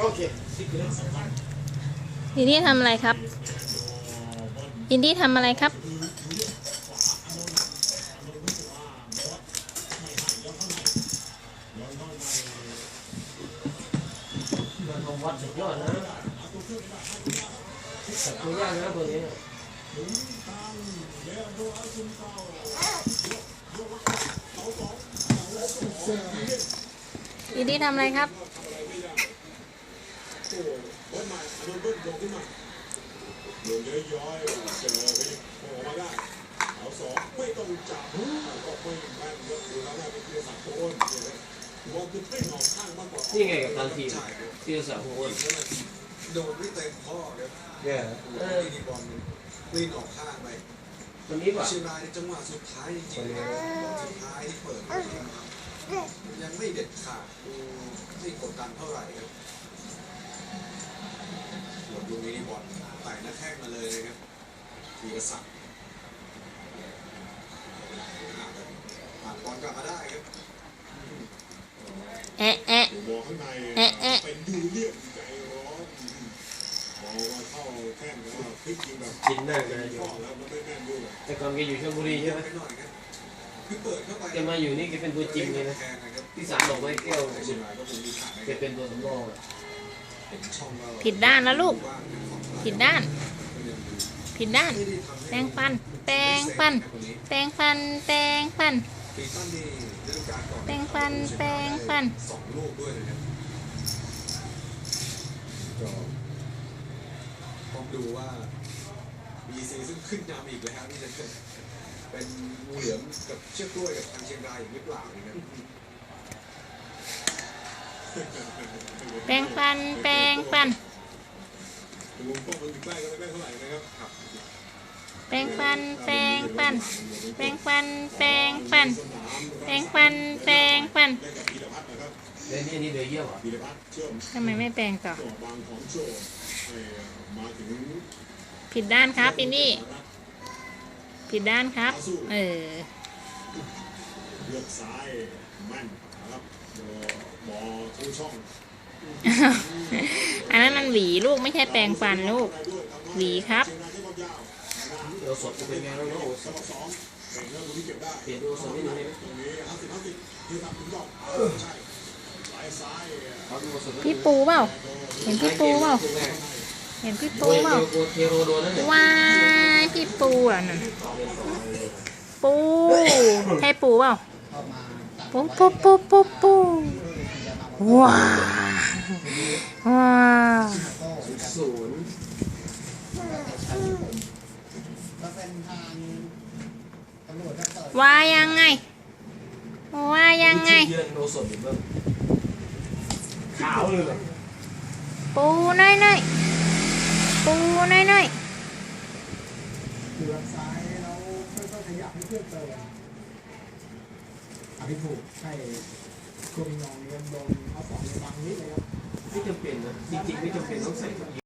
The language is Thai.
โอเคอินดี้ทำอะไรครับ อินดี้ทำอะไรครับ วัดสุดยอดนะแต่ตัวยากนะตัวนี้ อินดี้ทำอะไรครับลงย้อยๆเจอไปโผล่มาได้เอาสองไม่ต้องจับก็ไม่แม่นก็คือเราได้เป็นเกียร์สามโอ้นบอลคือไม่ออกข้างมากกว่านี่ไงกับตันทีมที่จะสาวพวกอ้วนโดนไม่เต็มข้อครับเนี่ยเออที่บอลกลิ้นออกข้างไปวันนี้ป่ะเชียงรายในจังหวะสุดท้ายจริงๆเลยบอลสุดท้ายที่เปิดมา ยังไม่เด็ดขาดดูไม่กดดันเท่าไหร่ครับหมดลูกนี้นี่บอลไต่หน้าแข้งมาเลยนะครับธีรศักดิ์ผ่านบอลกลับมาได้ครับแอะแอะมองข้างในแอะแอะเป็นยูเลียมใจร้อนมองมาเข้าแข้งแล้วพลิกยิงแบบกินได้เลยข้อแล้วมันไม่แม่นด้วยแต่ก่อนแกอยู่ชลบุรีใช่ไหม แกมาอยู่นี่แกเป็นตัวจริงเลยนะแทนนะครับที่สามดอกไม้แก้วเชียงรายก็คงมีขาดนะแกครับเป็นตัวสำรองอะเป็นช่องเราผิดด้านแล้วลูกว่างเป็นของเราผิดด้าน ผิดด้านไม่ได้ทำให้แปรงฟันแปรงฟันแปรงฟันแปรงฟันปีตันนี่ฤดูกาลก่อนแปรงฟันแปรงฟันสองลูกด้วยนะครับก็ต้องดูว่า BC ซึ่งขึ้นนำอีกแล้วนี่จะ เป็นงูเหลือมกับเชือกกล้วยกับทางเชียงรายอีกหรือเปล่านะครับแปรงฟัน แปรงฟัน ลุงป้องมันอยู่ใกล้ก็ไม่ได้เท่าไหร่นะครับครับแปรงฟัน แปรงฟัน แปรงฟัน แปรงฟัน แปรงฟัน แปรงฟันเล่นกับพีรพัฒน์นะครับแล้วนี่นี่เดือเยี่ยวอะพีรพัฒน์เชื่อมทำไมไม่แปรงต่อจ่อบางของโชว์ให้มาถึง ผิดด้านครับอินดี้ ผิดด้านครับ เออเลือกซ้ายแม่นนะครับเดี๋ยวบอลทุกช่อง อันนั้นมันหวีลูกไม่ใช่แปรงฟันลูก หวีครับเดี๋ยวสดจะเป็นไงแล้วเนาะโอ้สดสองเก่งแล้วดูที่เก็บได้เปลี่ยนตัวสดนิดนึงได้ไหมตรงนี้ห้าสิบห้าสิบยืนทำถึงดอกใช่สายซ้ายเอาดูสดพี่ปูเปล่า เห็นพี่ปูเปล่า เห็นพี่ปูเปล่าโกเทโรโดนั่นเนี่ยว้ายพี่ปูอะนั่นปูใช่ปูเปล่าปูปูปูปูปูว้าวว้าวศูนย์ว่ายังไง ว่ายังไงเยือนโดสดอยู่บ้างขาวเลยเหรอปูน้อยน้อย ปูน้อยน้อยอยู่ทางซ้ายแล้วค่อยๆขยับให้เพื่อนเติมอภิภูมิใช่กลมนองเรียนลงเอาสองในบางนิดเลยครับ ไม่จำเป็นนะจริงๆไม่จำเป็นต้องใส่